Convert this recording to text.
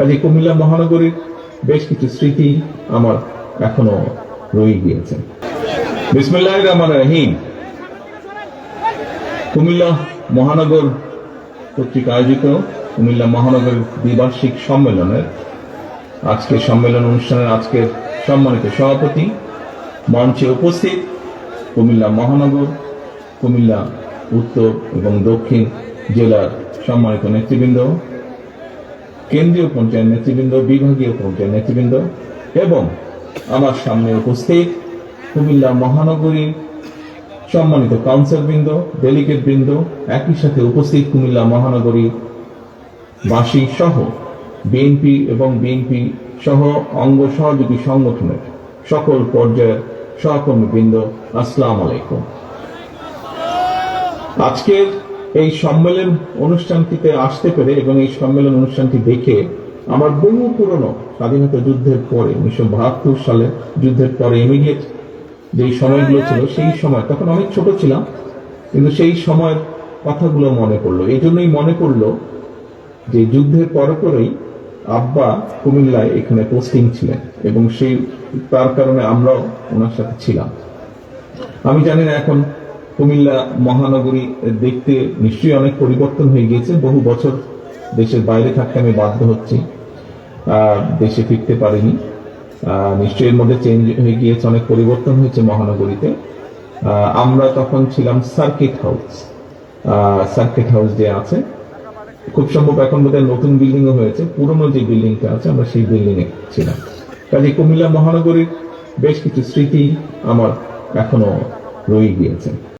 কাজে কুমিল্লা মহানগরীর বেশ কিছু স্মৃতি আমার এখনও রয়ে গিয়েছে। বিসমুল্লাহ রহমান রহিম। কুমিল্লা মহানগর কর্তৃক আয়োজিত কুমিল্লা মহানগর দ্বিবার্ষিক সম্মেলনের আজকের সম্মেলন অনুষ্ঠানের আজকের সম্মানিত সভাপতি মঞ্চে উপস্থিত কুমিল্লা মহানগর, কুমিল্লা উত্তর এবং দক্ষিণ জেলার সম্মানিত নেতৃবৃন্দ কেন্দ্রীয় পর্যায়ের নেতৃবৃন্দ, বিভাগীয় পর্যায়ের নেতৃবৃন্দ এবং আমার সামনে উপস্থিত কুমিল্লা মহানগরী সম্মানিত কাউন্সিল বৃন্দ ডেলিগেট বৃন্দ, একই সাথে উপস্থিত কুমিল্লা মহানগরী বাসী সহ বিএনপি এবং বিএনপি সহ অঙ্গ সহযোগী সংগঠনের সকল পর্যায়ের সহকর্মীবৃন্দ, আসসালাম আলাইকুম। আজকের এই সম্মেলন অনুষ্ঠানটিতে আসতে পেরে এবং এই সম্মেলন অনুষ্ঠানটি দেখে আমার বহু পুরনো স্বাধীনতা যুদ্ধের পরে উনিশশো বাহাত্তর সালে যুদ্ধের পরে ইমিডিয়েট যেই সময়গুলো ছিল সেই সময় তখন অনেক ছোট ছিলাম কিন্তু সেই সময়ের কথাগুলো মনে পড়ল। এই জন্যই মনে পড়ল যে যুদ্ধের পরপরই আব্বা কুমিল্লায় এখানে পোস্টিং ছিলেন এবং সেই তার কারণে আমরাও ওনার সাথে ছিলাম। আমি জানি না এখন কুমিল্লা মহানগরী দেখতে নিশ্চয়ই অনেক পরিবর্তন হয়ে গিয়েছে। বহু বছর দেশের বাইরে থাকতে আমি বাধ্য হচ্ছি। দেশে ফিরতে পারিনি। নিশ্চয়ই এর মধ্যে চেঞ্জ হয়ে গিয়েছে, অনেক পরিবর্তন হয়েছে মহানগরীতে। আমরা তখন ছিলাম সার্কিট হাউস সার্কিট হাউস যে আছে, খুব সম্ভব এখন বোধহয় নতুন বিল্ডিং হয়েছে। পুরনো যে বিল্ডিংটা আছে, আমরা সেই বিল্ডিং এ ছিলাম। কাজে কুমিল্লা মহানগরীর বেশ কিছু স্মৃতি আমার এখনও রয়ে গিয়েছে।